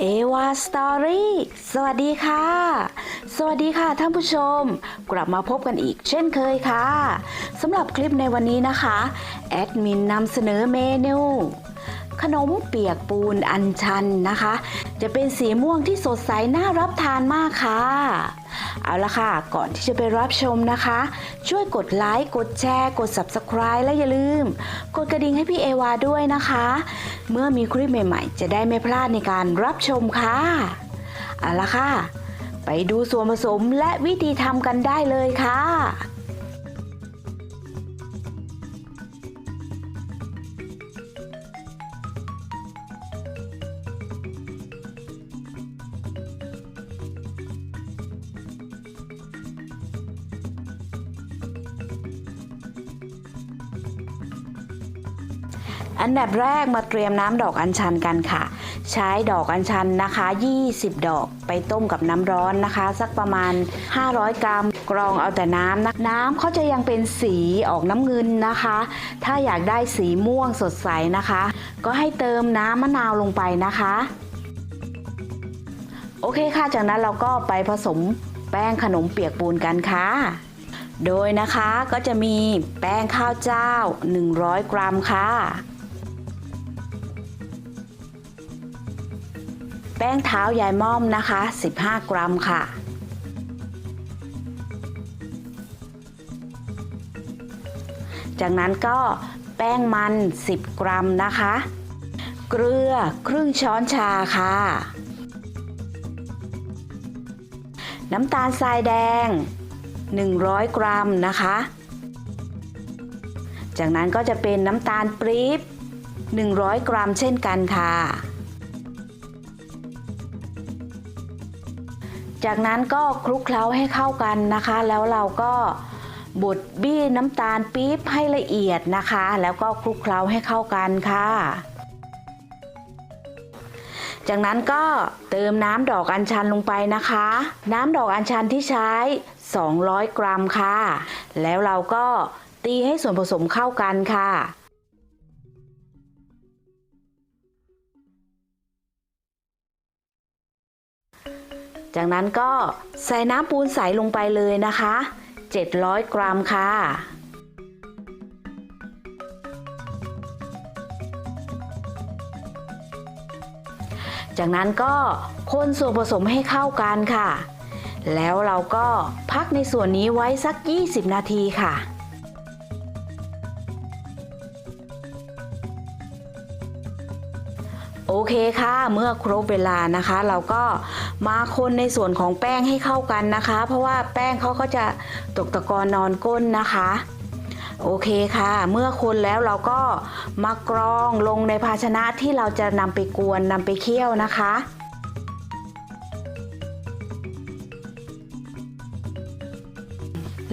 เอวาสตอรี่สวัสดีค่ะ สวัสดีค่ะท่านผู้ชม กลับมาพบกันอีกเช่นเคยค่ะสำหรับคลิปในวันนี้นะคะแอดมินนำเสนอเมนูขนมเปียกปูนอันชันนะคะ จะเป็นสีม่วงที่สดใสน่ารับทานมากค่ะ เอาละค่ะ ก่อนที่จะไปรับชมนะคะ ช่วยกดไลค์กดแชร์ กด Subscribe และอย่าลืม กดกระดิ่งให้พี่เอวาด้วยนะคะ เมื่อมีคลิปใหม่ๆ จะได้ไม่พลาดในการรับชมค่ะเอาละค่ะ ไปดูส่วนผสมและวิธีทำกันได้เลยค่ะ อันดับแรกมาเตรียมน้ำดอกอัญชันกันค่ะ ใช้ดอกอัญชันนะคะ 20 ดอกไปต้มกับน้ำร้อนนะคะ สักประมาณ 500 กรัม กรองเอาแต่น้ำนะน้ำเขาจะยังเป็นสีออกน้ำเงินนะคะ ถ้าอยากได้สีม่วงสดใสนะคะ ก็ให้เติมน้ำมะนาวลงไปนะคะ โอเคค่ะ จากนั้นเราก็ไปผสมแป้งขนมเปียกปูนกันค่ะโดยนะคะก็จะมีแป้งข้าวเจ้า 100 กรัมค่ะ แป้งเท้ายายม่อมนะคะ 15 กรัมค่ะ จากนั้นก็แป้งมัน 10 กรัมนะคะ เกลือครึ่งช้อนชาค่ะ น้ำตาลทรายแดง 100 กรัมนะคะ จากนั้นก็จะเป็นน้ำตาลปรี๊บ100 กรัมเช่นกันค่ะ จากนั้นก็คลุกเคล้าให้เข้ากันนะคะ แล้วเราก็บดบี้น้ำตาลปี๊บให้ละเอียดนะคะ แล้วก็คลุกเคล้าให้เข้ากันค่ะ จากนั้นก็เติมน้ำดอกอัญชันลงไปนะคะ น้ำดอกอัญชันที่ใช้ 200 กรัมค่ะ แล้วเราก็ตีให้ส่วนผสมเข้ากันค่ะ จากนั้นก็ใส่น้ำปูนใสลงไปเลยนะคะ 700 กรัมค่ะ จากนั้นก็คนส่วนผสมให้เข้ากันค่ะ แล้วเราก็พักในส่วนนี้ไว้สัก 20 นาทีค่ะ เคค่ะ เมื่อครบเวลานะคะ เราก็มาคนในส่วนของแป้งให้เข้ากันนะคะ เพราะว่าแป้งเขาก็จะตกตะกอนนอนก้นนะคะ โอเคค่ะ เมื่อคนแล้วเราก็มากรองลงในภาชนะที่เราจะนำไปกวนนำไปเคี่ยวนะคะ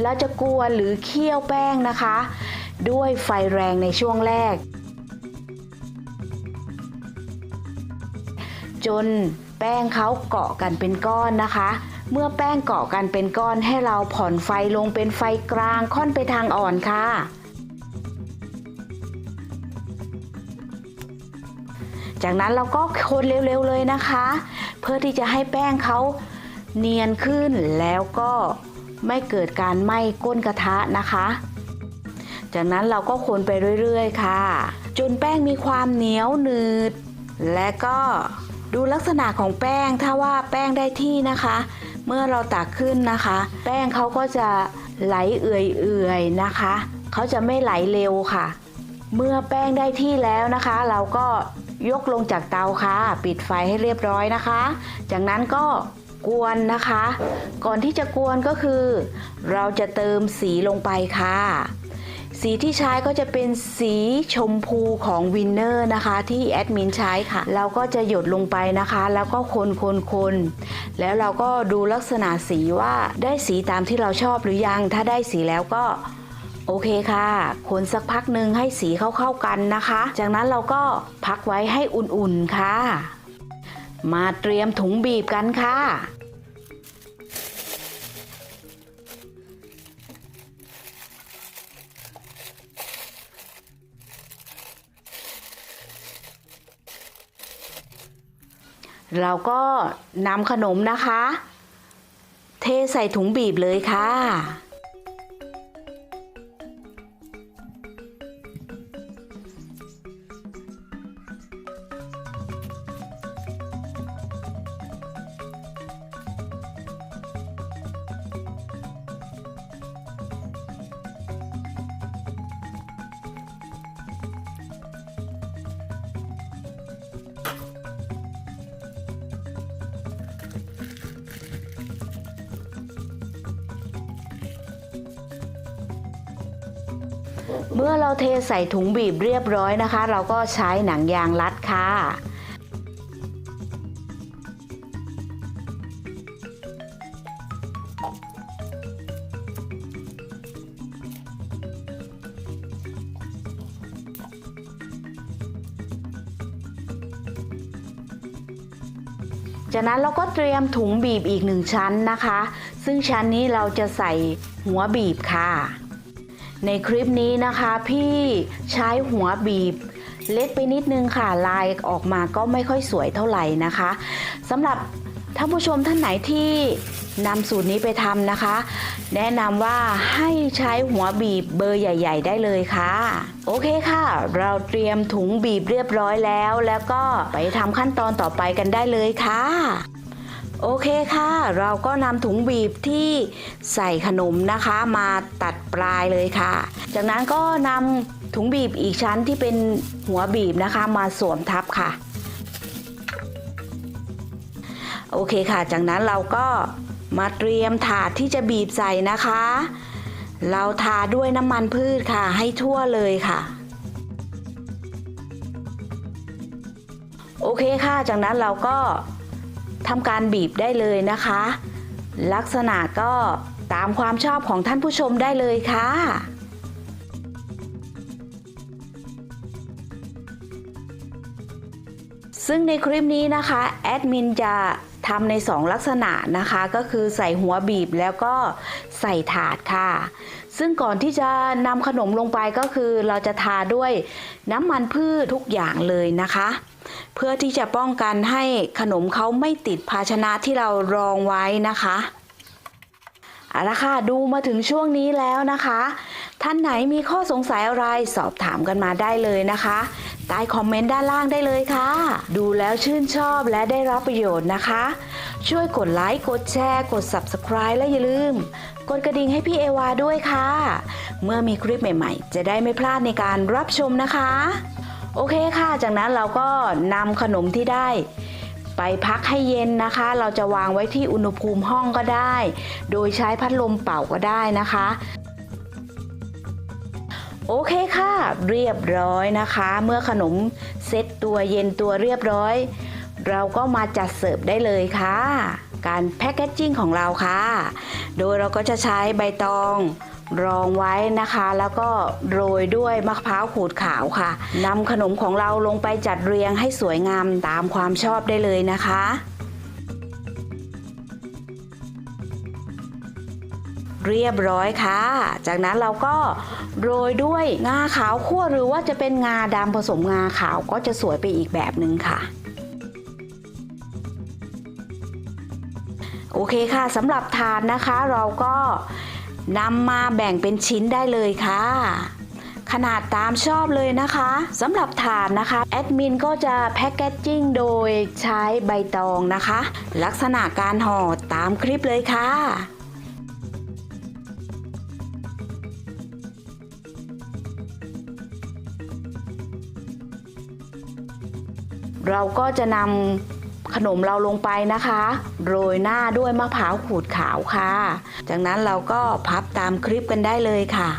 เราจะกวนหรือเคี่ยวแป้งนะคะ ด้วยไฟแรงในช่วงแรก จนแป้งเขาเกาะกันเป็นก้อนนะคะ เมื่อแป้งเกาะกันเป็นก้อนให้เราผ่อนไฟลงเป็นไฟกลางค่อนไปทางอ่อนค่ะจากนั้นเราก็คนเร็วๆเลยนะคะ เพื่อที่จะให้แป้งเขาเนียนขึ้นแล้วก็ไม่เกิดการไหม้ก้นกระทะนะคะ จากนั้นเราก็คนไปเรื่อยๆค่ะ จนแป้งมีความเหนียวหนืด และก็ ดูลักษณะของแป้งถ้าว่าแป้งได้ที่นะคะ เมื่อเราตักขึ้นนะคะ แป้งเขาก็จะไหลเอื่อยๆนะคะเขาจะไม่ไหลเร็วค่ะ เมื่อแป้งได้ที่แล้วนะคะ เราก็ยกลงจากเตาค่ะ ปิดไฟให้เรียบร้อยนะคะ จากนั้นก็กวนนะคะ ก่อนที่จะกวนก็คือ เราจะเติมสีลงไปค่ะ สีที่ใช้ก็จะเป็นสีชมพูของวินเนอร์นะคะที่แอดมินใช้ค่ะเราก็จะหยดลงไปนะคะ แล้วก็คนคนคนแล้วเราก็ดูลักษณะสีว่าได้สีตามที่เราชอบหรือยัง ถ้าได้สีแล้วก็โอเคค่ะ คนสักพักหนึ่งให้สีเข้าๆกันนะคะ จากนั้นเราก็พักไว้ให้อุ่นๆค่ะ มาเตรียมถุงบีบกันค่ะ เราก็นำขนมนะคะ เทใส่ถุงบีบเลยค่ะ มื่อเราเทใส่ถุงบีบเรียบร้อยนะคะ เราก็ใช้หนังยางรัดค่ะจากนั้นเราก็เตรียมถุงบีบอีกหนึ่งชั้นนะคะ ซึ่งชั้นนี้เราจะใส่หัวบีบค่ะ ในคลิปนี้นะคะพี่ใช้หัวบีบเล็กไปนิดนึงค่ะลายออกมาก็ไม่ค่อยสวยเท่าไหร่นะคะสำหรับท่านผู้ชมท่านไหนที่นำสูตรนี้ไปทำนะคะ แนะนำว่าให้ใช้หัวบีบเบอร์ใหญ่ ๆ ได้เลยค่ะ โอเคค่ะ เราเตรียมถุงบีบเรียบร้อยแล้ว แล้วก็ไปทำขั้นตอนต่อไปกันได้เลยค่ะ โอเคค่ะ เราก็นำถุงบีบที่ใส่ขนมนะคะมาตัดปลายเลยค่ะ จากนั้นก็นำถุงบีบอีกชั้นที่เป็นหัวบีบนะคะมาสวมทับค่ะ โอเคค่ะ จากนั้นเราก็มาเตรียมถาดที่จะบีบใส่นะคะ เราทาด้วยน้ำมันพืชค่ะ ให้ทั่วเลยค่ะโอเคค่ะ จากนั้นเราก็ ทำการบีบได้เลยนะคะ ลักษณะก็ตามความชอบของท่านผู้ชมได้เลยค่ะซึ่งในคลิปนี้นะคะแอดมินจะทำใน 2 ลักษณะนะคะ ก็คือใส่หัวบีบแล้วก็ใส่ถาดค่ะ ซึ่งก่อนที่จะนำขนมลงไปก็คือเราจะทาด้วยน้ำมันพืชทุกอย่างเลยนะคะ เพื่อที่จะป้องกันให้ขนมเขาไม่ติดภาชนะที่เรารองไว้นะคะเอาละค่ะดูมาถึงช่วงนี้แล้วนะคะ ท่านไหนมีข้อสงสัยอะไรสอบถามกันมาได้เลยนะคะใต้คอมเมนต์ด้านล่างได้เลยค่ะ ดูแล้วชื่นชอบและได้รับประโยชน์นะคะ ช่วยกดไลค์กดแชร์ กด Subscribe และอย่าลืม กดกระดิ่งให้พี่เอวาด้วยค่ะ เมื่อมีคลิปใหม่ๆ จะได้ไม่พลาดในการรับชมนะคะ โอเคค่ะ จากนั้นเราก็นำขนมที่ได้ไปพักให้เย็นนะคะ เราจะวางไว้ที่อุณหภูมิห้องก็ได้ โดยใช้พัดลมเป่าก็ได้นะคะ โอเคค่ะ เรียบร้อยนะคะ เมื่อขนมเซ็ตตัวเย็นตัวเรียบร้อย เราก็มาจัดเสิร์ฟได้เลยค่ะ การแพ็กเกจจิ้งของเราค่ะ โดยเราก็จะใช้ใบตอง รองไว้นะคะ แล้วก็โรยด้วยมะพร้าวขูดขาวค่ะนำขนมของเราลงไปจัดเรียงให้สวยงามตามความชอบได้เลยนะคะเรียบร้อยค่ะ จากนั้นเราก็โรยด้วยงาขาวคั่วหรือว่าจะเป็นงาดำผสมงาขาวก็จะสวยไปอีกแบบหนึ่งค่ะ โอเคค่ะสำหรับถาดนะคะเราก็ นำมาแบ่งเป็นชิ้นได้เลยค่ะ ขนาดตามชอบเลยนะคะสำหรับถาดนะคะ แอดมินก็จะแพ็กเกจจิ้งโดยใช้ใบตองนะคะ ลักษณะการห่อตามคลิปเลยค่ะเราก็จะนำ ขนมเราลงไปนะคะ โรยหน้าด้วยมะพร้าวขูดขาวค่ะ จากนั้นเราก็พับตามคลิปกันได้เลยค่ะ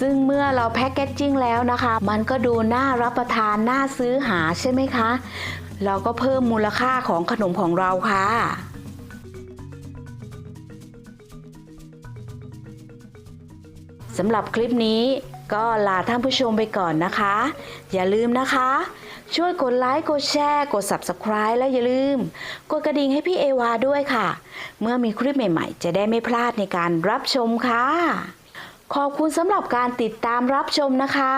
ซึ่งเมื่อเราแพ็กเกจจิ้งแล้วนะคะ มันก็ดูน่ารับประทานน่าซื้อหาใช่ไหมคะ เราก็เพิ่มมูลค่าของขนมของเราค่ะ สำหรับคลิปนี้ก็ลาท่านผู้ชมไปก่อนนะคะ อย่าลืมนะคะ ช่วยกดไลค์กดแชร์ กด Subscribe และอย่าลืม กดกระดิ่งให้พี่เอวาด้วยค่ะ เมื่อมีคลิปใหม่ๆ จะได้ไม่พลาดในการรับชมค่ะ ขอบคุณสำหรับการติดตามรับชมนะคะ